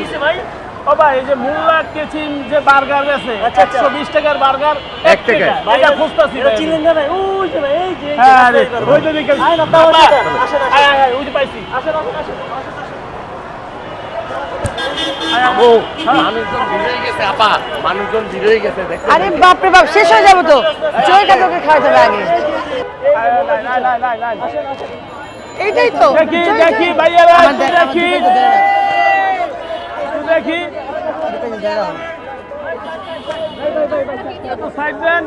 কিসে ভাই? ও ভাই এই যে মোল্লা কেচিন যে বার্গার আছে আচ্ছা, আচ্ছা। একশো বিশ টাকার বার্গার এক টাকা। এটা খুঁজতেছি এটা চিনলেন না ভাই? ওই যে ভাই এই যে হ্যাঁ রে, ওই দিকে আসেন, আসেন, ওই যে পাইছি। আসেন, আসেন, মানুষজন ভিড় গেছে আরে বাপরে বাপ শেষ হয়ে যাব তো। জয়টা তোকে খাওয়াতে হবে আগে। এইটাই তো দেখি ভাইয়ারা দেখ, দেখি। একটু সাইড দেন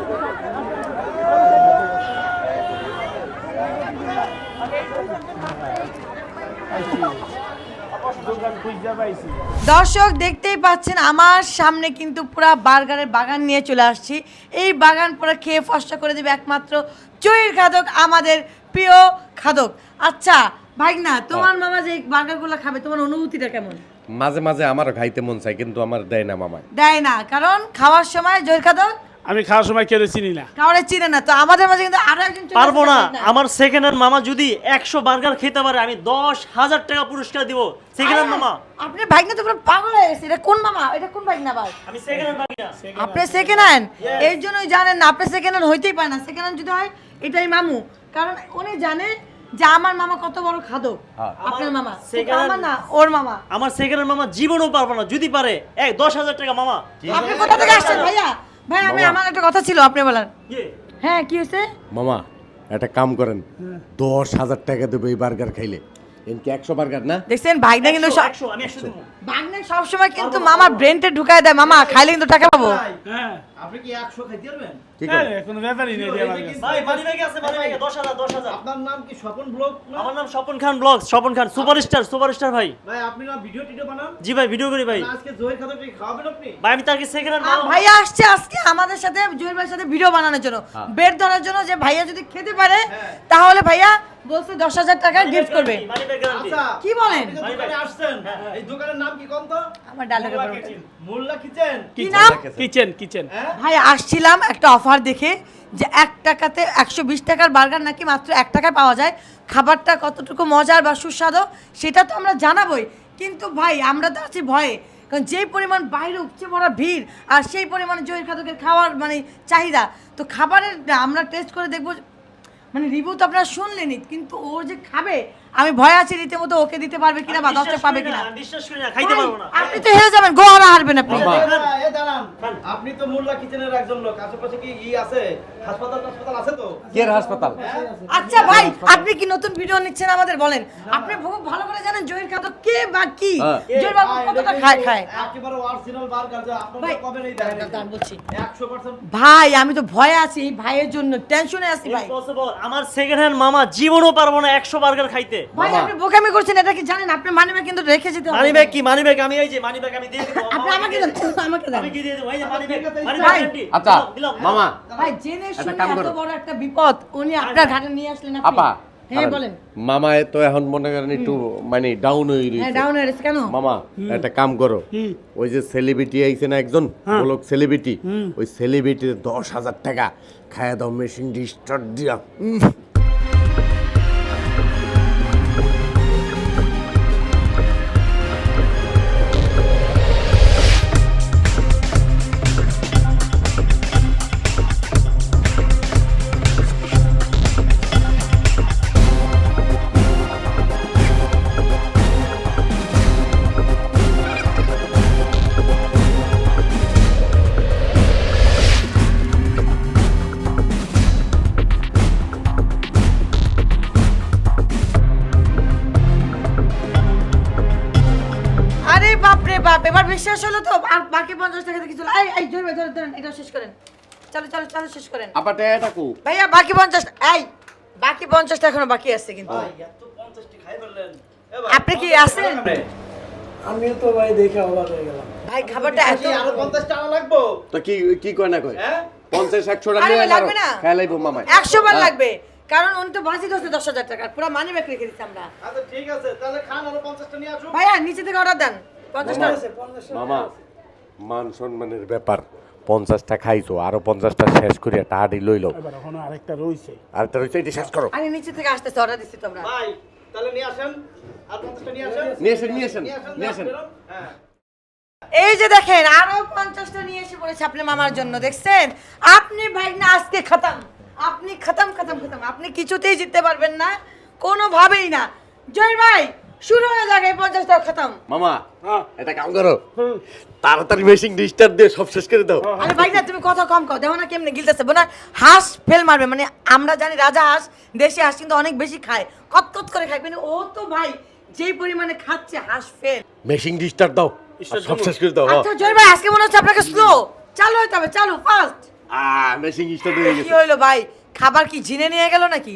দর্শক দেখতেই পাচ্ছেন আমার সামনে কিন্তু পুরা বার্গারের বাগান নিয়ে চলে আসছি। এই বাগান পুরো খেয়ে ফসটা করে দেবে একমাত্র চইর খাদক আমাদের প্রিয় খাদক। আচ্ছা ভাই না তোমার মামা যে বার্গারগুলো খাবে তোমার অনুভূতিটা কেমন? মাঝে মাঝে আমার খাইতে মন চায় কিন্তু আমার দেয় না মামায় দেয় না কারণ খাওয়ার সময় জয়ের খাদক আমি খাওয়ার সময় কেউ চিনি না। খাওয়ারে চিনে না তো আমাদের মাঝে কিন্তু আরও একজন চলে পারব না আমার সেকেন্ড হ্যান্ড মামা যদি একশো বার্গার খেতে পারে আমি দশ হাজার টাকা পুরস্কার দিব। সেকেন্ড হ্যান্ড মামা। আপনি ভাই না তো পুরো পাগল হয়ে গেছে এটা কোন মামা? এটা কোন ভাই না ভাই? আমি সেকেন্ড হ্যান্ড মামি না আপনি সেকেন্ড হ্যান্ড এর জন্যই জানেন না আপনি সেকেন্ড হ্যান্ড হইতেই পারে না। সেকেন্ড হ্যান্ড যদি হয় এটাই মামু। কারণ উনি জানে যে আমার মামা কত বড় খাদক। হ্যাঁ। আপনার মামা। আমার না ওর মামা। আমার সেকেন্ড মামা জীবনও পারব না যদি পারে এক দশ হাজার টাকা মামা। আপনি কোথা থেকে আসছেন ভাইয়া? ভাই আমি আমার একটা কথা ছিল আপনি বলেন। হ্যাঁ কি হয়েছে? মামা একটা কাম করেন। দশ হাজার টাকা দেবো এই বার্গার খাইলে। এমকি একশো বার্গার না? দেখছেন ভাইনা কিন্তু ভাগনা সবসময় কিন্তু মামার ব্রেনটে ঢুকায় দেয় মামা খাইলে কিন্তু টাকা পাবো। হ্যাঁ। আপনি কি একশো খাইতে পারবেন? কি হ্যাঁ, কোনো ব্যাপারই নেই ভাই মানি আছে মানি ব্যাগে দশ হাজার দশ হাজার। আপনার নাম কি স্বপন ব্লগ না? আমার নাম Swapan Khan blog Swapan Khan superstar superstar ভাই। ভাই আপনি না ভিডিও টিডিও বানান? জি ভাই ভিডিও করি ভাই। আজকে জহির খাতাকে খাওয়াবেন আপনি? ভাই আমি তাকে সেকেন্ড ভাইয়া আসছে আজকে আমাদের সাথে জুয়েল ভাইয়ের সাথে ভিডিও বানানোর জন্য। বেড ধরার জন্য যে ভাইয়া যদি খেতে পারে তাহলে ভাইয়া বলছে দশ হাজার টাকা গিফট করবে। মানি আচ্ছা কি বলেন? আসছেন। এই দোকানের নাম কি কোন তো? আমার ডায়লগে মোল্লা কিচেন? কিচেন কি নাম? কিচেন? কিচেন হ্যাঁ? ভাই আসছিলাম একটা অফার দেখে যে এক টাকাতে একশো বিশ টাকার বার্গার নাকি মাত্র এক টাকায় পাওয়া যায়। খাবারটা কতটুকু মজার বা সুস্বাদু সেটা তো আমরা জানাবই। কিন্তু ভাই আমরা তো আছি ভয়ে। কারণ যেই পরিমাণ বাইরে উপচে পড়া ভিড় আর সেই পরিমাণে জহির খাদকের খাওয়ার মানে চাহিদা তো খাবারের আমরা টেস্ট করে দেখব মানে রিভিউ তো আপনারা শুনলেনই কিন্তু ও যে খাবে আমি ভয় আছি রীতিমতো ওকে দিতে পারবে কিনা বা দশটা পাবে কিনা। বিশ্বাস করি না খাইতে পারব না। আপনি তো হেরে যাবেন গো হারা হারবেন আপনি। দাঁড়ান। আপনি তো মোল্লা কিচেনের একজন লোক আশেপাশে কি ই আছে? হাসপাতাল হাসপাতাল আছে তো? কে হাসপাতাল? আচ্ছা ভাই আপনি কি নতুন ভিডিও নিচ্ছেন আমাদের বলেন? আপনি খুব ভালো করে জানেন জহির খাদক কে বা কি? হ্যাঁ। জহির বাবু কতটা খায় খায়? একেবারে অরিজিনাল বার্গার যা আপনারা ভাই, কবে নেই। দেখেন বলছি। 100% ভাই আমি তো ভয়ে আছি এই ভাইয়ের জন্য টেনশনে আছি ভাই। ইম্পসিবল আমার সেকেন্ড হ্যান্ড মামা জীবনও পারব না একশো বার্গার খাইতে। ভাই মামা। আপনি বোকামি করছেন এটা কি জানেন? আপনি মানিবে কিন্তু রেখে যেতে হবে। মানি কি? মানি ব্যাগ আমি এই যে মানি ব্যাগ আমি দিয়ে দেবো। আপনি আমাকে দেন আমাকে দেন। আমি কি দিয়ে দেবো? এই যে মানি ব্যাগ মানি ব্যাগ আচ্ছা মামা। ভাই জেনে শুনে এত বড় একটা বিপদ উনি আপনার ঘাটে নিয়ে আসলেন আপনি। আপা হ্যাঁ বলেন। মামায় তো এখন মনে করেন একটু মানে ডাউন হয়ে হ্যাঁ রয়েছে। ডাউন হয়ে গেছে কেন? মামা একটা কাম করো। ওই যে সেলিব্রিটি আইছে না একজন বলক সেলিব্রিটি ওই সেলিব্রিটির দশ হাজার টাকা খায়া দাও মেশিন স্টার্ট দিয়া। এবার বিশ্বাস হলো তো আর বাকি পঞ্চাশ টাকা কিছু এই এই ধরবে ধরে ধরেন এটা শেষ করেন। চলো চলো চলো শেষ করেন। আপা টাকা। কু ভাইয়া বাকি পঞ্চাশ এই বাকি পঞ্চাশটা এখনও বাকি আছে কিন্তু। ভাই এত 50 টি খাই ফেললেন। এ আপনি কি 50 আছেন? টাকা আমিও তো ভাই দেখে অবাক হয়ে গেলাম। ভাই খাবারটা এত আরও 50 টাকা লাগবো? তো কি কি কয় না কয়? হ্যাঁ? পঞ্চাশ একশো টাকা লাগবে না। লাইবো মামায় একশো বার হ্যাঁ। লাগবে। কারণ উনি তো বাজি ধরছে দশ হাজার টাকার পুরো মানি ব্যাগ রেখে দিচ্ছি আমরা। আচ্ছা ঠিক আছে তাহলে খান আরও 50 টা নিয়ে আসুন। ভাইয়া নিচে থেকে অর্ডার দেন। পঞ্চাশটা মামা মান সম্মানের ব্যাপার পঞ্চাশটা খাইছো আরও পঞ্চাশটা শেষ করিয়া টাহাটি লই লও এবার এখনও আরেকটা রয়েছে আর তার এটা শেষ করো। আরে নিচে থেকে আসতেছে অর্ডার দিচ্ছি তোমরা। ভাই তাহলে নিয়ে আসেন। আর 50 টা নিয়ে আসেন নিয়ে আসেন নিয়ে আসেন নিয়ে আসেন। হ্যাঁ। এই যে দেখেন আরও পঞ্চাশটা নিয়ে এসে পড়েছে আপনার মামার জন্য দেখছেন? আপনি ভাই না আজকে খতম। আপনি খতম খতম খতম। আপনি কিছুতেই জিততে পারবেন না কোনোভাবেই না। জয় ভাই শুরু হয়ে যাক এই পঞ্চাশটা খতম। মামা এটা কাম করো। তাড়াতাড়ি মেশিন ডিস্টার্ব দিয়ে সব শেষ করে দাও। আরে ভাই না তুমি কথা কম কও দেখো না কেমনে গিলতেছে। বোনা হাঁস ফেল মারবে মানে আমরা জানি রাজা হাঁস দেশি হাঁস কিন্তু অনেক বেশি খায়। কত কত করে খায় কিন্তু ও তো ভাই যেই পরিমাণে খাচ্ছে হাঁস ফেল। মেশিন ডিস্টার্ব দাও সব শেষ করে দাও আচ্ছা জয় ভাই আজকে মনে হচ্ছে আপনাকে স্লো চালু হইতে হবে চালু ফাস্ট আ মেশিন ডিস্টার্ব হয়ে গেছে। কি হইল ভাই? খাবার কি জিনে নিয়ে গেল নাকি?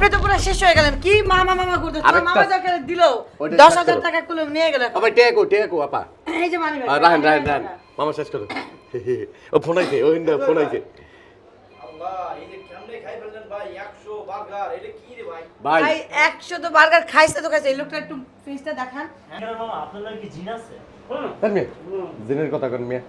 আপনি তো পুরো শেষ হয়ে গেলেন। কি মামা মামা করতে? তোমার মামা যাকে দিল ওইটা দশ শেষ হাজার করো। টাকা কুলো নিয়ে গেল। আবার টেকো টেকো আপা। এই যে মানি রাহেন রাহেন রাহেন। মামা শেষ করো। ও ফোন আইছে ও হিন্দা ফোন আইছে। ভাই? 100 বার্গার এটা কি রে ভাই? ভাই। ভাই একশো তো বার্গার খাইছে তো খাইছে। এই লোকটা একটু ফেসটা দেখান। হ্যাঁ। আপনার কি জিন আছে? দেন কথা কন মিয়া।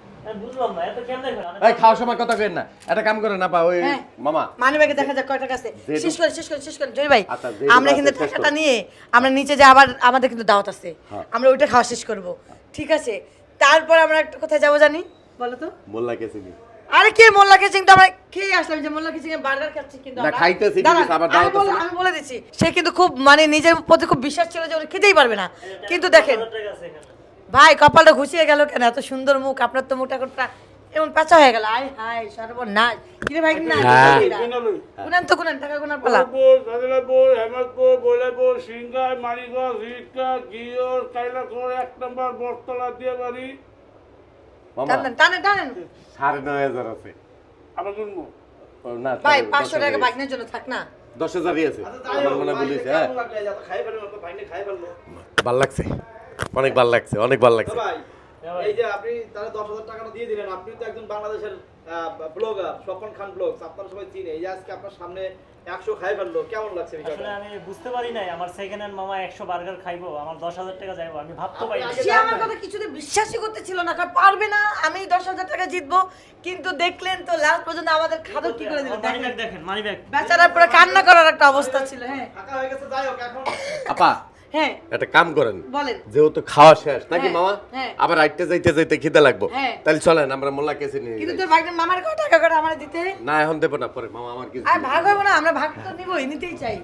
এই খাওয়ার সময় কথা কইেন না। এটা কাম করে না পা ওই হ্যাঁ। মামা। মানি ব্যাগে দেখা যাক কয়টা কাছে। শেষ করে শেষ করে শেষ করে জয় ভাই আচ্ছা, আমরা কিন্তু টাকাটা নিয়ে আমরা নিচে যে আবার আমাদের কিন্তু দাওয়াত আছে। হ্যাঁ। আমরা ওইটা খাওয়া শেষ করব। ঠিক আছে? তারপর আমরা একটা কোথায় যাব জানি? বলো তো। মোল্লা আরে কে মোল্লা তো আমরা খেয়ে আসলাম যে মোল্লা এর বার্গার খাচ্ছি কিন্তু না, খাইতেছি আছে, আবার আমি দাওয়াত বলে- আছে। আমি বলে দিচ্ছি। সে কিন্তু খুব মানে নিজের প্রতি খুব বিশ্বাস ছিল যে উনি খেতেই পারবে না। কিন্তু দেখেন টাকা আছে এখানে। ভাই কপালটা ঘুষিয়ে গেল কেন? এত সুন্দর মুখ আপনার তো মুখটা এখন এমন পেঁচা হয়ে গেল? আয় হায় সর্বনাশ। কিরে ভাই না হ্যাঁ। গুনান তো গুনান টাকা গুনার পালা। বৈলাপুর গিয়র কাইলাখোর এক নম্বর বটতলা দিয়ে বাড়ি মামা। টানেন টানেন টানেন। সাড়ে নয় হাজার আছে। আমার জন্য না ভাই পাঁচশো টাকা বাইকের জন্য থাক না। দশ হাজারই আছে। আচ্ছা আমার মনে বলিস হ্যাঁ। ভালো লাগছে। অনেক ভালো লাগছে অনেক ভালো লাগছে। এই যে আপনি তাহলে দশ হাজার টাকাটা দিয়ে দিলেন আপনি তো একজন বাংলাদেশের ব্লগার স্বপন খান আপনারা সবাই চিনে। এই যে আজকে আপনার সামনে একশো খাই ফেলল কেমন লাগছে আসলে আমি বুঝতে পারি নাই আমার সেকেন্ড হ্যান্ড মামা একশো বার্গার খাইবো আমার দশ হাজার টাকা যাইবো আমি ভাবতে পারি সে আমার কথা কিছুতে বিশ্বাসই করতে ছিল না কারণ পারবে না আমি দশ হাজার টাকা জিতবো কিন্তু দেখলেন তো লাস্ট পর্যন্ত আমাদের খাদক কি করে দিল মানি দেখেন। মানি ব্যাগ বেচারা পুরো কান্না করার একটা অবস্থা ছিল হ্যাঁ। হয়ে গেছে যাই হোক এখন আপা হ্যাঁ। একটা কাম করেন। বলেন। যেহেতু খাওয়া শেষ নাকি হ্যাঁ, মামা? হ্যাঁ। আবার আইতে যাইতে যাইতে খিদে লাগবো। হ্যাঁ। তাহলে চলেন আমরা মোল্লা কেসে নিয়ে কিন্তু তোর ভাগের মামার কত টাকা করে আমার দিতে? না এখন দেবো না পরে মামা আমার কিছু আর ভাগ হবে না আমরা ভাগ তো নিবই নিতেই চাই।